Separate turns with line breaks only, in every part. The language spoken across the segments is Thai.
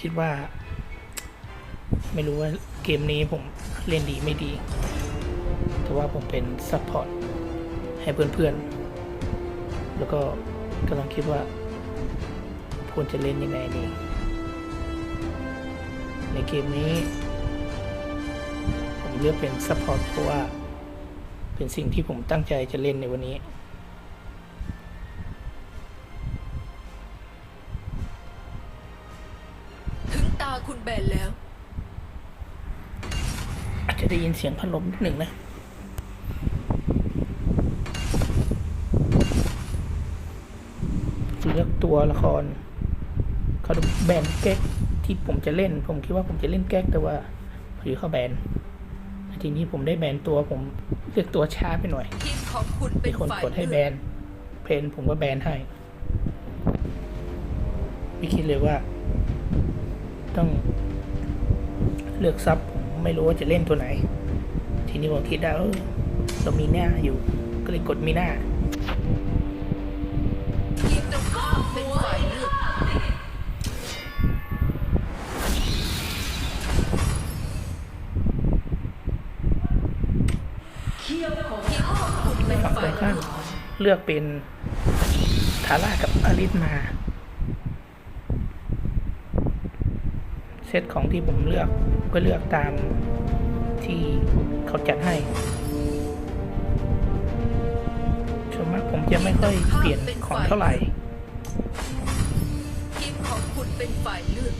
คิดว่า ไม่รู้ว่าเกมนี้ผมเล่นดีไม่ดี แต่ว่าผมเป็นซัพพอร์ตให้เพื่อนๆ แล้วก็กำลังคิดว่าควรจะเล่นยังไงดีในเกมนี้ ผมเลือกเป็นซัพพอร์ตเพราะว่าเป็นสิ่งที่ผมตั้งใจจะเล่นในวันนี้
บนแล้ว
อาจจะได้ยินเสียงพัดลมนิดหนึ่งนะเลือกตัวละครเขาแบนแก๊กที่ผมจะเล่น ผมคิดว่าผมจะเล่นแก๊กแต่ว่าพอดีเขาแบนทีนี้ผมได้แบนตัวผมเลือกตัวช้าไปหน่อย
ทีมของคุณเป็
มี
น
คนกดให้แบนเพนผมก็แบนให้ ไม่คิดเลยว่า ต้องเลือกซับผมไม่รู้ว่าจะเล่นตัวไหน ทีนี้ผมคิดได้เออเรามีหน้าอยู่ ก็เลยกดมีหน้า
ฝั่ง
ตรงข้ามเลือกเป็นทาร่ากับอาริสมา เซตของที่ผมเลือกก็เลือกตามที่เขาจัดให้ส่วนมากผมจะไม่ค่อยเปลี่ยนของเท่าไหร่
ทีมของคุณเป็นฝ่ายเลือก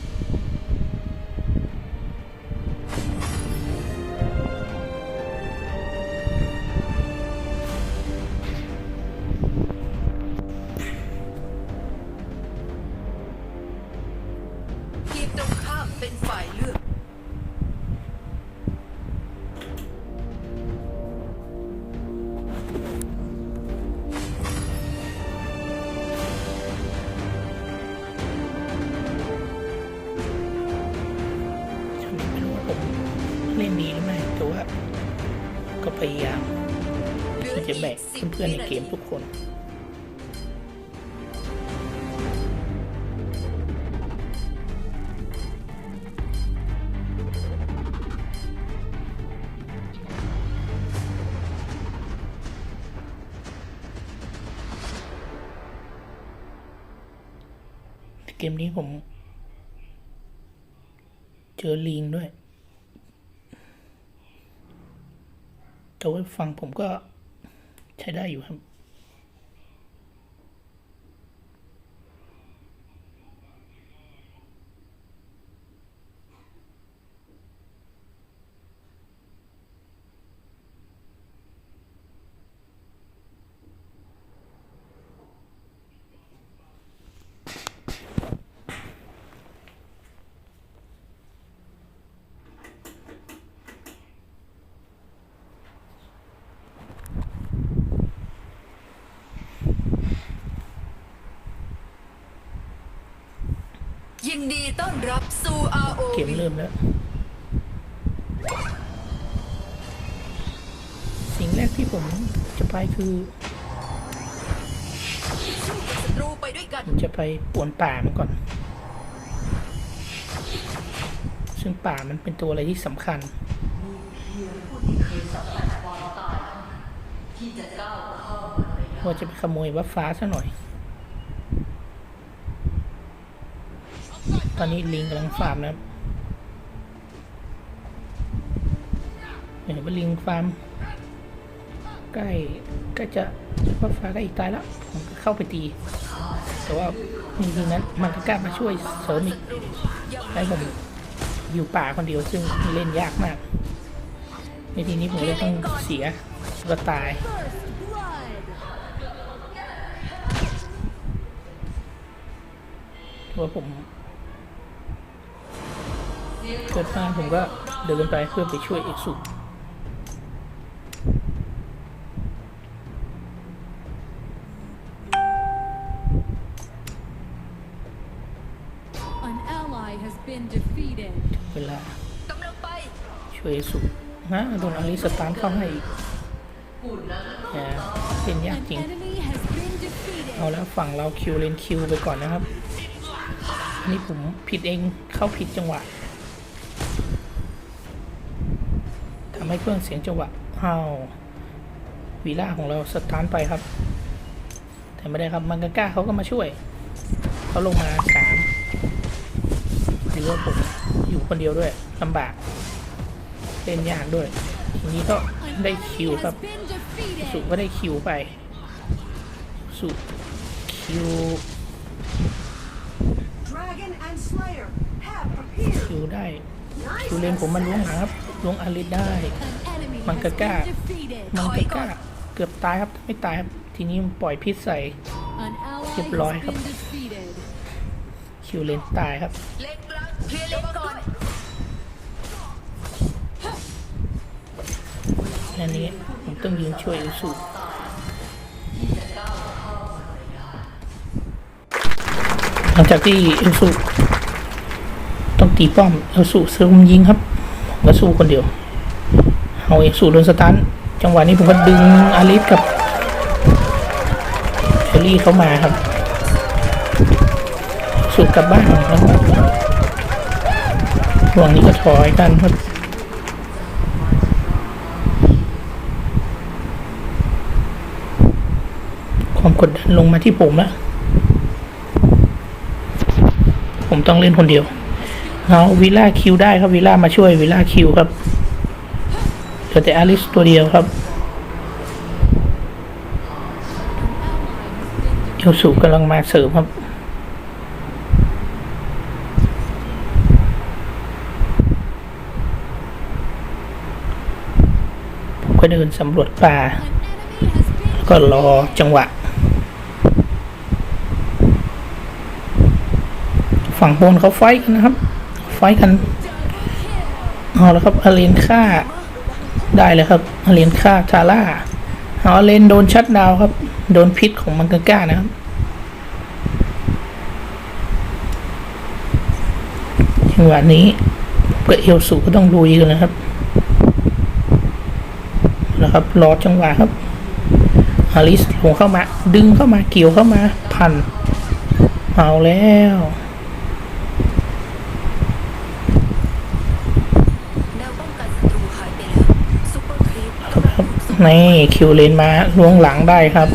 พยายามที่จะแบกเพื่อนๆในเกมทุกคนเกมนี้ผม เจอลิงด้วย แต่ว่าฟังผมก็ใช้ได้อยู่ครับ
ยินดีต้อนรับสู่ ROV
เกมเริ่มแล้ว สิ่งแรกที่ผมจะไปคือ
สู้กับศัตรูไปด้วยกัน
ผมจะไปป่วนป่ามันก่อน ซึ่งป่ามันเป็นตัวอะไรที่สำคัญ ว่าจะไปขโมยวับฟ้าซะหน่อย ตอนนี้ลิงกำลังฟาร์มนะครับเห็นว่าลิงฟาร์มใกล้กล้จะวับฟ้ากล้อีกตายแล้วผมก็เข้าไปตี แต่ว่าจริงๆนั้นมันก็กล้ามาช่วยเสริมอีกให้ผมอยู่ป่าคนเดียวซึ่งเล่นยากมาก ในทีนี้ผมเลยต้องเสียแล้วก็ตายเพราะว่าผม เกิดมาผมก็เดินไปเพื่อไปช่วยเอกสุ
An ally has been defeated.
เวลากำ
ลังไป
ช่วยเอกสุฮะโดนอลิสตาร์ทเข้าให้อีกแหมเป็นยาก
An
จริง
enemy has been defeated.
เอาแล้วฝั่งเราคิวเลนคิวไปก่อนนะครับ นี่ผมผิดเองเข้าผิดจังหวะ ให้เครื่องเสียงจังหวะอ้าวีล่าของเราสตาร์ทไปครับ แต่ไม่ได้ครับมังกาก้าเขาก็มาช่วย เขาลงมาสามหรือว่าผมอยู่คนเดียวด้วยลำบากเล่นยากด้วยทีนี้ก็ได้คิวครับ สุก็ได้คิวไป สุคิวคิวได้คิวเลนผมมันล้วงหลังครับ ล้วงอาริสได้
An enemy has
Mangaka.
been defeated.
มันก็กล้า เกือบตายครับ ไม่ตายครับ ทีนี้มันปล่อยพิษใส่เรียบร้อยครับ คิวเลนตายครับ
เล็กกลางเคลียร์เลนก่อน
อันนี้ผมต้องยืนช่วยเอลสูหลังจากที่เอลสูต้องตีป้อมเอลสูซึมยิงครับ ก็สู้คนเดียวเอาเอลสูโดนสตันจังหวะนี้ผมก็ดึงอาริสกับเชอรี่เข้ามาครับ สูกลับบ้านแล้วห่วงนี้ก็ถอยกันครับความกดดันลงมาที่ผมแล้ว ผมต้องเล่นคนเดียว เอาวิลล่าคิวได้ครับวิลล่ามาช่วยวิลล่าคิวครับเหลือแต่อลิสตัวเดียวครับเอลสูกำลังมาเสริมครับผมก็เดินสำรวจป่า
An enemy has been
ก็รอจังหวะ ฝั่งบนเขาไฟท์กันนะครับ ไฟท์กันเอาแล้วครับอาเลนฆ่า ได้เลยครับอาเลนฆ่าทาร่าเอาอาเลนโดนชัดดาวครับ โดนพิษของมังกรก้านะครับจังหวะนี้ก็เอลสูก็ต้องลุยกันนะครับนะครับรอจังหวะครับอาริสลงเข้ามา ดึงเข้ามาเกี่ยวเข้ามาพันเอาแล้ว
แนวป้องกันศัตรูหายไปแล้วซุปเปอร์ครีป
ครับครับ ในคิวเลนมาล้วงหลังได้ครับ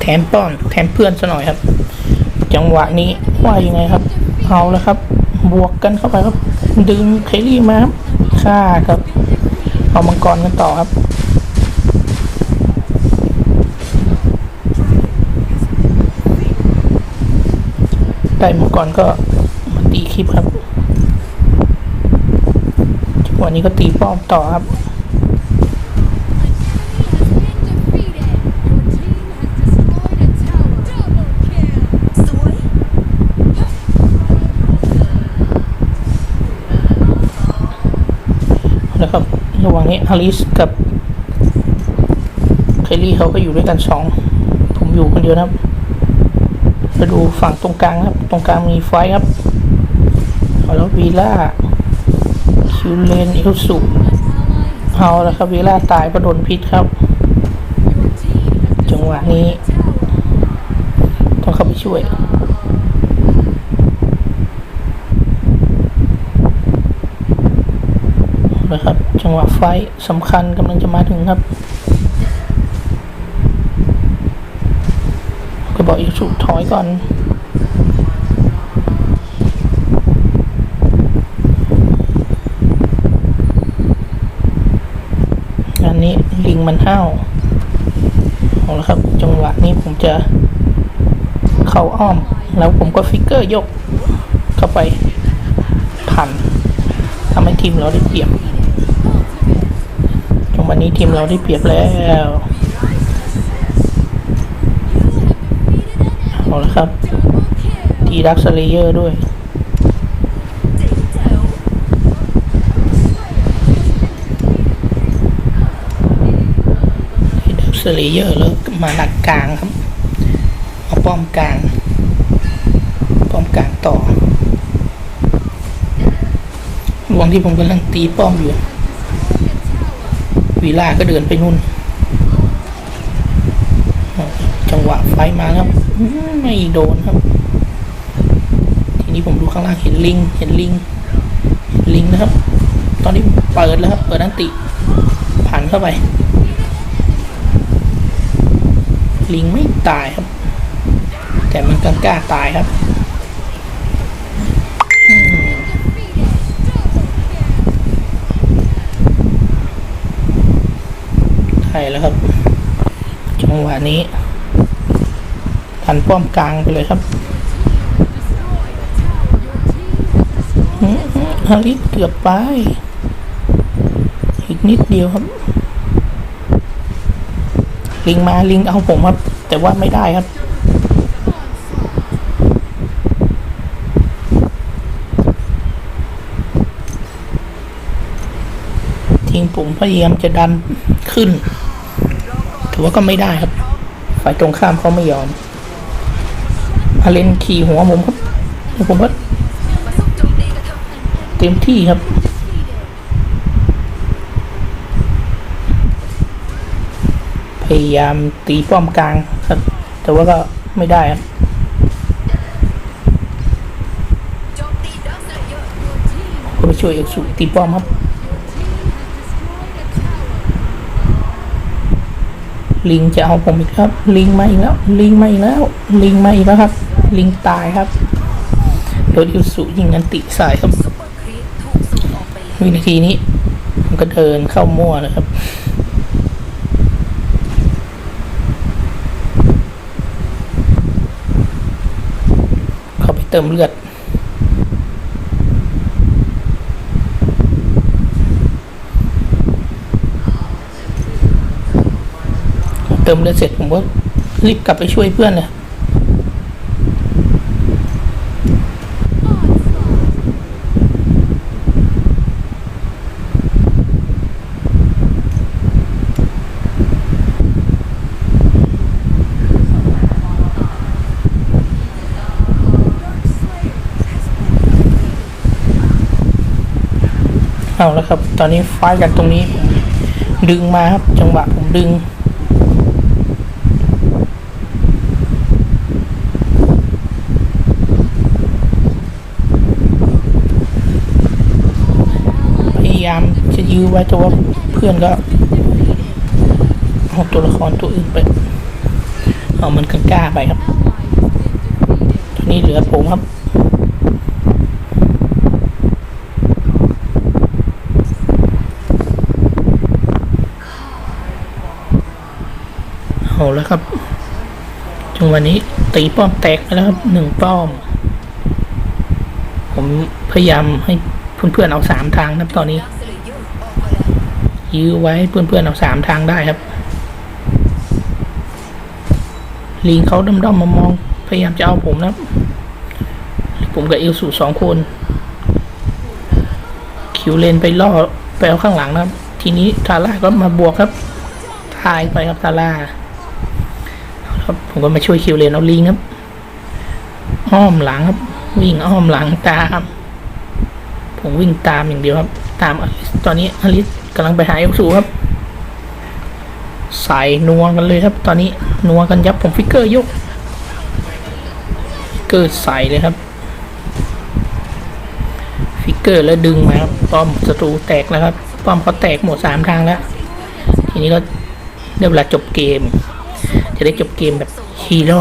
แถมป้อนแถมเพื่อนซะหน่อยครับ จังหวะนี้ว่ายังไงครับ เอาแล้วครับ บวกกันเข้าไปครับ ดึงเคลลี่มาครับฆ่าครับ เอามังกรกันต่อครับได้มังกรก็มาตีคลิปครับ วะนี้ก็ตีป้อมต่อครับ
defeated. Your team has destroyed a tower. Double kill.
สวย
แล้วครับระหว่างนี้อลิสกับเคลลี่เขาก็อยู่ด้วยกันสองผมอยู่คนเดียวนะครับไปดูฝั่งตรงกลางครับ ตรงกลางมีไฟครับแล้ววีล่า คิวเลนเอลสุเอาแล้วครับวีล่าตายเพระโดนพิษครับ จังหวะนี้ ต้องเข้าไปช่วยนะครับ จังหวะไฟสำคัญกำลังจะมาถึงครับก็บอกอีกสุถอยก่อนนี้ลิง มันห้าวเอาละครับ จังหวะนี้ผมจะเข้าอ้อม แล้วผมก็ฟิกเกอร์ยกเข้าไปผ่านทำให้ทีมเราได้เปรียบจังหวะนี้ทีมเราได้เปรียบแล้วเอาละครับ ทีดักสเลเยอร์ด้วย
เจ๋งแจ๋ว
ทีดัก สเลเยอร์แล้วมาหลักกลางครับเอาป้อมกลาง ป้อมกลางต่อระหว่างที่ผมกำลังตีป้อมอยู่วีล่าก็เดินไปนู่น จังหวะไฟมาครับ ไม่โดนครับ ทีนี้ผมดูข้างล่างเห็นลิง เห็นลิง ลิงนะครับ ตอนนี้เปิดแล้วครับ เปิดอันติผ่านเข้าไป ลิงไม่ตายครับ แต่มันกล้าตายครับใช่แล้วครับ จังหวะนี้ทันป้อมกลางไปเลยครับฮาริสเกือบไป อีกนิดเดียวครับ ลิงมาลิงเอาผมครับ แต่ว่าไม่ได้ครับ ทีมผมพยายามจะดันขึ้น ถือว่าก็ไม่ได้ครับ ฝ่ายตรงข้ามเขาไม่ยอมอาเลนขี่หัวผมครับผมก็
เต็
มที่ครับ พยายามตีป้อมกลางครับ แต่ว่าก็ไม่ได้ครับ
ก็
ไปช่วยเอกสุตีป้อมครับ ลิงจะเอาผมอีกครับ ลิงมาอีกแล้ว ลิงมาอีกแล้ว ลิงมาอีกแล้วครับ ลิงตายครับโดนอิวสุยิงกันติใส่ครับ
วิ
นาทีนี้ผมก็เดินเข้ามั่วเลยครับ เติมเลือด เติมเลือดเสร็จผมก็รีบกลับไปช่วยเพื่อนเลย เอาแล้วครับ ตอนนี้ไฟท์กันตรงนี้ผมดึงมาครับ จังหวะผมดึง พยายามจะยื้อไว้แต่ว่าเพื่อนก็เอาตัวละครตัวอื่นไป เอามันกล้าไปครับทีนี้เหลือผมครับ เอา แล้วครับจังวะนี้ตีป้อมแตกแล้วครับหนึ่งป้อม ผมพยายามให้เพื่อนๆเอาสามทางนะตอนนี้
ยื้อ
ไว้เพื่อนๆเอาสามทางได้ครับ ลิงเขาด้อมๆมามองพยายามจะเอาผมนะผมกับเอลสูสองคน คิวเลนไปล่อไปเอาข้างหลังนะครับ ทีนี้ทาร่าก็มาบวกครับทายไปครับทาร่า ครับ ผมก็มาช่วยคิวเลนเอาลิงครับ อ้อมหลังครับ วิ่งอ้อมหลังตาม ผมวิ่งตามอย่างเดียวครับ ตามอลิสตอนนี้อลิสกำลังไปหาเอลสูครับ ใส่นัวกันเลยครับ ตอนนี้นัวกันยับผมฟิกเกอร์ยกฟิกเกอร์ใส่เลยครับ ฟิกเกอร์แล้วดึงมาครับป้อมศัตรูแตกแล้วครับ ป้อมเขาแตกหมดสามทางแล้ว ทีนี้ก็ได้เวลาจบเกม จะได้จบเกมแบบฮีโร่